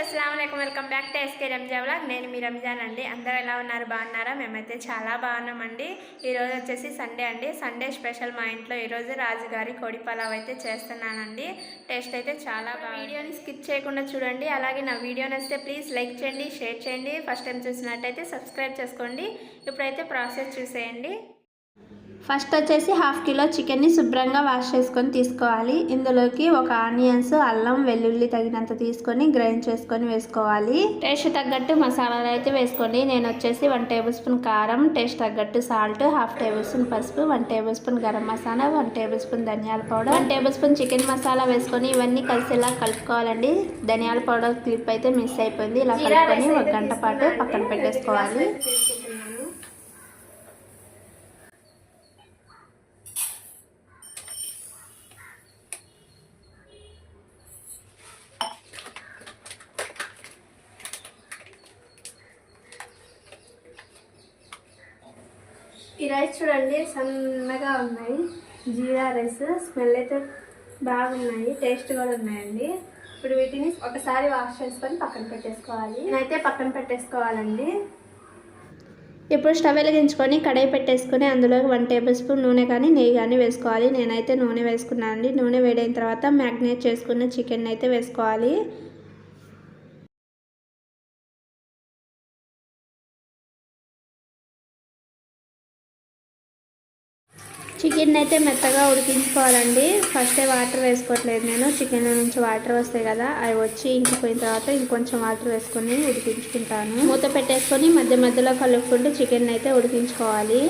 అస్సలం welcome back to SK Ramza vlog. నేను మీ రంజాన్ అండి అందరూ ఎలా ఉన్నారు? బాగున్నారా? మేమైతే చాలా బాగున్నామండి. ఈరోజు వచ్చేసి సండే అండి. సండే స్పెషల్ మా ఇంట్లో ఈరోజు రాజుగారి కోడి పలావ్ అయితే చేస్తున్నానండి. టేస్ట్ అయితే చాలా బాగా వీడియోని స్కిప్ చేయకుండా చూడండి. అలాగే నా వీడియో నచ్చితే ప్లీజ్ లైక్ చేయండి షేర్ చేయండి. ఫస్ట్ టైం చూసినట్టయితే సబ్స్క్రైబ్ చేసుకోండి. ఇప్పుడైతే ప్రాసెస్ చూసేయండి. ఫస్ట్ వచ్చేసి హాఫ్ కిలో చికెన్ని శుభ్రంగా వాష్ చేసుకొని తీసుకోవాలి. ఇందులోకి ఒక ఆనియన్స్ అల్లం వెల్లుల్లి తగినంత తీసుకొని గ్రైండ్ చేసుకొని వేసుకోవాలి. టేస్ట్ తగ్గట్టు మసాలాలు అయితే వేసుకోండి. నేను వచ్చేసి వన్ టేబుల్ స్పూన్ కారం టేస్ట్ తగ్గట్టు సాల్ట్ హాఫ్ టేబుల్ స్పూన్ పసుపు one table spoon garam masala one table spoon ధనియాల powder one table spoon chicken masala వేసుకొని ఇవన్నీ కలిసేలా కలుపుకోవాలండి. ధనియాల పౌడర్ క్లిప్ అయితే మిస్ అయిపోయింది. ఇలా కలుపుకొని ఒక గంట పాటు పక్కన పెట్టేసుకోవాలి. ఈ రైస్ చూడండి సన్నగా ఉన్నాయి. జీరా రైస్ స్మెల్ అయితే బాగున్నాయి టేస్ట్ కూడా ఉన్నాయండి. ఇప్పుడు వీటిని ఒకసారి వాష్ చేసుకొని పక్కన పెట్టేసుకోవాలి. నేనైతే పక్కన పెట్టేసుకోవాలండి. ఇప్పుడు స్టవ్ వెలిగించుకొని కడాయి పెట్టేసుకొని అందులో వన్ టేబుల్ స్పూన్ నూనె కానీ నెయ్యి కానీ వేసుకోవాలి. నేనైతే నూనె వేసుకున్నానండి. నూనె వేడైన తర్వాత మ్యాగ్నేట్ చేసుకున్న చికెన్ అయితే వేసుకోవాలి. చికెన్ అయితే మెత్తగా ఉడికించుకోవాలండి. ఫస్టే వాటర్ వేసుకోవట్లేదు నేను. చికెన్ నుంచి వాటర్ వస్తాయి కదా అవి వచ్చి ఇంకిపోయిన తర్వాత ఇంకొంచెం వాటర్ వేసుకొని ఉడికించుకుంటాను. మూత పెట్టేసుకొని మధ్య మధ్యలో కలుపుకుంటూ చికెన్ అయితే ఉడికించుకోవాలి.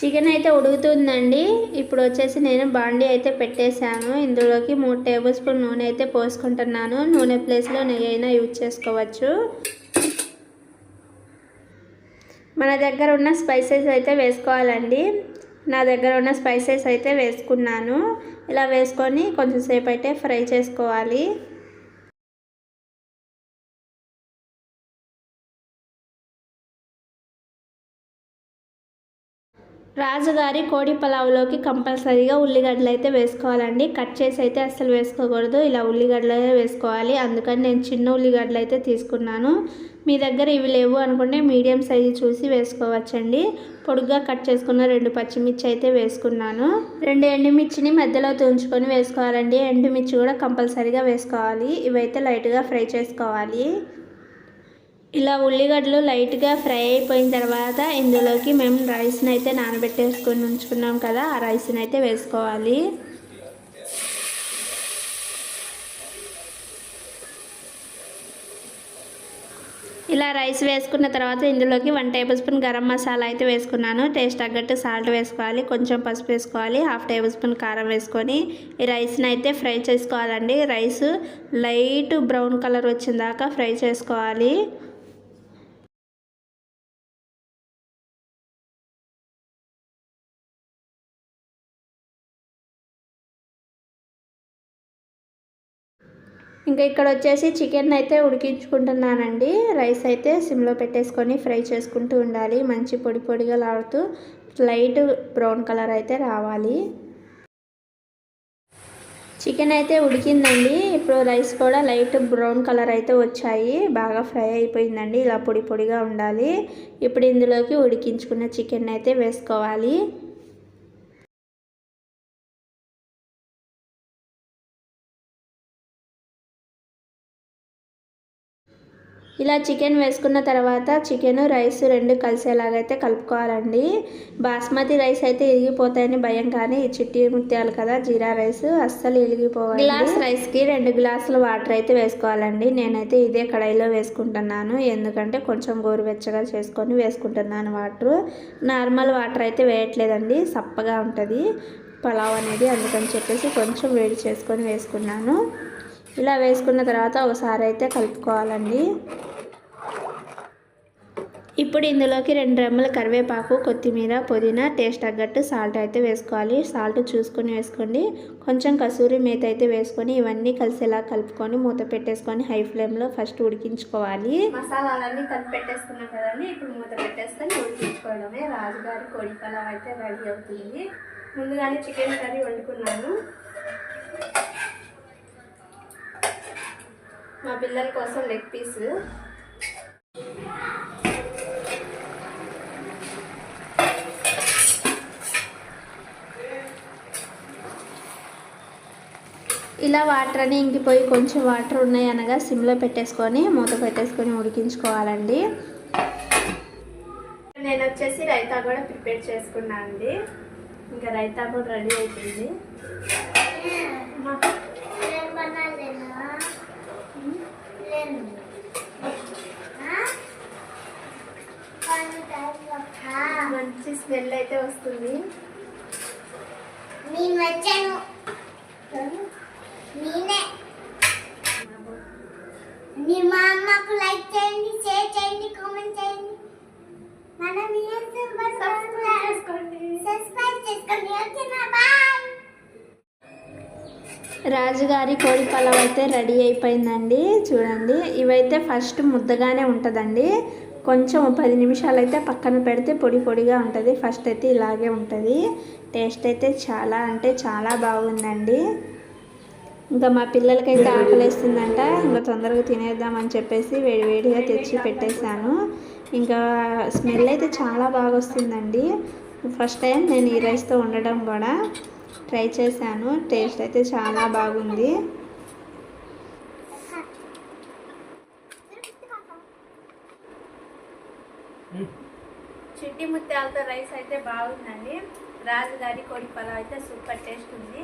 చికెన్ అయితే ఉడుకుతుందండి. ఇప్పుడు వచ్చేసి నేను బాండీ అయితే పెట్టేశాను. ఇందులోకి మూడు టేబుల్ స్పూన్ నూనె అయితే పోసుకుంటున్నాను. నూనె ప్లేస్లో నెయ్యి అయినా యూజ్ చేసుకోవచ్చు. మన దగ్గర ఉన్న స్పైసెస్ అయితే వేసుకోవాలండి. నా దగ్గర ఉన్న స్పైసెస్ అయితే వేసుకున్నాను. ఇలా వేసుకొని కొంచెంసేపు అయితే ఫ్రై చేసుకోవాలి. రాజుగారి కోడి పలావులోకి కంపల్సరీగా ఉల్లిగడ్డలు అయితే వేసుకోవాలండి. కట్ చేసి అయితే అస్సలు వేసుకోకూడదు. ఇలా ఉల్లిగడ్డలు వేసుకోవాలి. అందుకని నేను చిన్న ఉల్లిగడ్డలు అయితే తీసుకున్నాను. మీ దగ్గర ఇవి లేవు అనుకుంటే మీడియం సైజు చూసి వేసుకోవచ్చండి. పొడుగ్గా కట్ చేసుకున్న రెండు పచ్చిమిర్చి అయితే వేసుకున్నాను. రెండు ఎండుమిర్చిని మధ్యలో తుంచుకొని వేసుకోవాలండి. ఎండుమిర్చి కూడా కంపల్సరీగా వేసుకోవాలి. ఇవైతే లైట్గా ఫ్రై చేసుకోవాలి. ఇలా ఉల్లిగడ్డలు లైట్గా ఫ్రై అయిపోయిన తర్వాత ఇందులోకి మేము రైస్ని అయితే నానబెట్టేసుకొని ఉంచుకున్నాం కదా ఆ రైస్ని అయితే వేసుకోవాలి. ఇలా రైస్ వేసుకున్న తర్వాత ఇందులోకి one table spoon garam masala అయితే వేసుకున్నాను. టేస్ట్ తగ్గట్టు సాల్ట్ వేసుకోవాలి కొంచెం పసుపు వేసుకోవాలి హాఫ్ టేబుల్ స్పూన్ కారం వేసుకొని ఈ రైస్ని అయితే ఫ్రై చేసుకోవాలండి. రైస్ లైట్ బ్రౌన్ కలర్ వచ్చిన దాకా ఫ్రై చేసుకోవాలి. ఇంకా ఇక్కడ వచ్చేసి చికెన్ అయితే ఉడికించుకుంటున్నానండి. రైస్ అయితే సిమ్లో పెట్టేసుకొని ఫ్రై చేసుకుంటూ ఉండాలి. మంచి పొడి పొడిగా లాడుతూ లైట్ బ్రౌన్ కలర్ అయితే రావాలి. చికెన్ అయితే ఉడికిందండి. ఇప్పుడు రైస్ కూడా లైట్ బ్రౌన్ కలర్ అయితే వచ్చాయి. బాగా ఫ్రై అయిపోయిందండి. ఇలా పొడి పొడిగా ఉండాలి. ఇప్పుడు ఇందులోకి ఉడికించుకున్న చికెన్ అయితే వేసుకోవాలి. ఇలా చికెన్ వేసుకున్న తర్వాత చికెన్ రైస్ రెండు కలిసేలాగైతే కలుపుకోవాలండి. బాస్మతి రైస్ అయితే ఇరిగిపోతాయని భయం కానీ ఈ చిట్టి ముత్యాలు కదా జీరా రైస్ అస్సలు ఇరిగిపోవాలి గ్లాస్ రైస్కి రెండు గ్లాసులు వాటర్ అయితే వేసుకోవాలండి. నేనైతే ఇదే కడాయిలో వేసుకుంటున్నాను. ఎందుకంటే కొంచెం గోరువెచ్చగా చేసుకొని వేసుకుంటున్నాను వాటర్. నార్మల్ వాటర్ అయితే వేయట్లేదండి. సప్పగా ఉంటుంది. పలావ్ అనేది అందుకని చెప్పేసి కొంచెం వేడి చేసుకొని వేసుకున్నాను. ఇలా వేసుకున్న తర్వాత ఒకసారి అయితే కలుపుకోవాలండి. ఇప్పుడు ఇందులోకి రెండు రెమ్మల కరివేపాకు కొత్తిమీర పుదీనా టేస్ట్ తగ్గట్టు సాల్ట్ అయితే వేసుకోవాలి. సాల్ట్ చూసుకొని వేసుకోండి. కొంచెం కసూరి మేత అయితే వేసుకొని ఇవన్నీ కలిసేలా కలుపుకొని మూత పెట్టేసుకొని హై ఫ్లేమ్లో ఫస్ట్ ఉడికించుకోవాలి. మసాలాలన్నీ కలిపి పెట్టేసుకున్నాం కదండి. ఇప్పుడు మూత పెట్టేసుకొని ఉడికించుకోవడమే. రాజుగారి కోడి పలావ్ అయితే రెడీ అవుతుంది. ముందుగానే చికెన్ కర్రీ వండుకున్నాను. మా పిల్లల కోసం లెగ్ పీస్ ఇలా వాటర్ అని ఇంకిపోయి కొంచెం వాటర్ ఉన్నాయి అనగా సిమ్లో పెట్టేసుకొని మూత పెట్టేసుకొని ఉడికించుకోవాలండి. నేను వచ్చేసి రైతా కూడా ప్రిపేర్ చేసుకున్నాను అండి ఇంకా రైతా కూడా రెడీ అవుతుంది మంచి స్మెల్ అయితే వస్తుంది. నేను వచ్చాను నేనే. మీ మా అమ్మకు లైక్ చేయండి షేర్ చేయండి కామెంట్ చేయండి. మనం సబ్స్క్రైబ్ చేసుకోండి. ఓకేనా? బాయ్ రాజుగారి కోడి పలావ్ అయితే రెడీ అయిపోయిందండి. చూడండి ఇవైతే ఫస్ట్ ముద్దగానే ఉంటుందండి. కొంచెం పది నిమిషాలు అయితే పక్కన పెడితే పొడి పొడిగా ఉంటుంది. ఫస్ట్ అయితే ఇలాగే ఉంటుంది. టేస్ట్ అయితే చాలా అంటే చాలా బాగుందండి. ఇంకా మా పిల్లలకైతే ఆకలిస్తుందంట. ఇంకా తొందరగా తినేద్దామని చెప్పేసి వేడివేడిగా తెచ్చి పెట్టేశాను. ఇంకా స్మెల్ అయితే చాలా బాగా వస్తుందండి. ఫస్ట్ టైం నేను ఈ రైస్తో ఉండడం కూడా ట్రై చేశాను. టేస్ట్ అయితే చాలా బాగుంది. చిట్టి ముత్యాలతో రైస్ అయితే బాగుందండి. రాజుగారి కోడి పలావ్ అయితే సూపర్ టేస్ట్ ఉంది.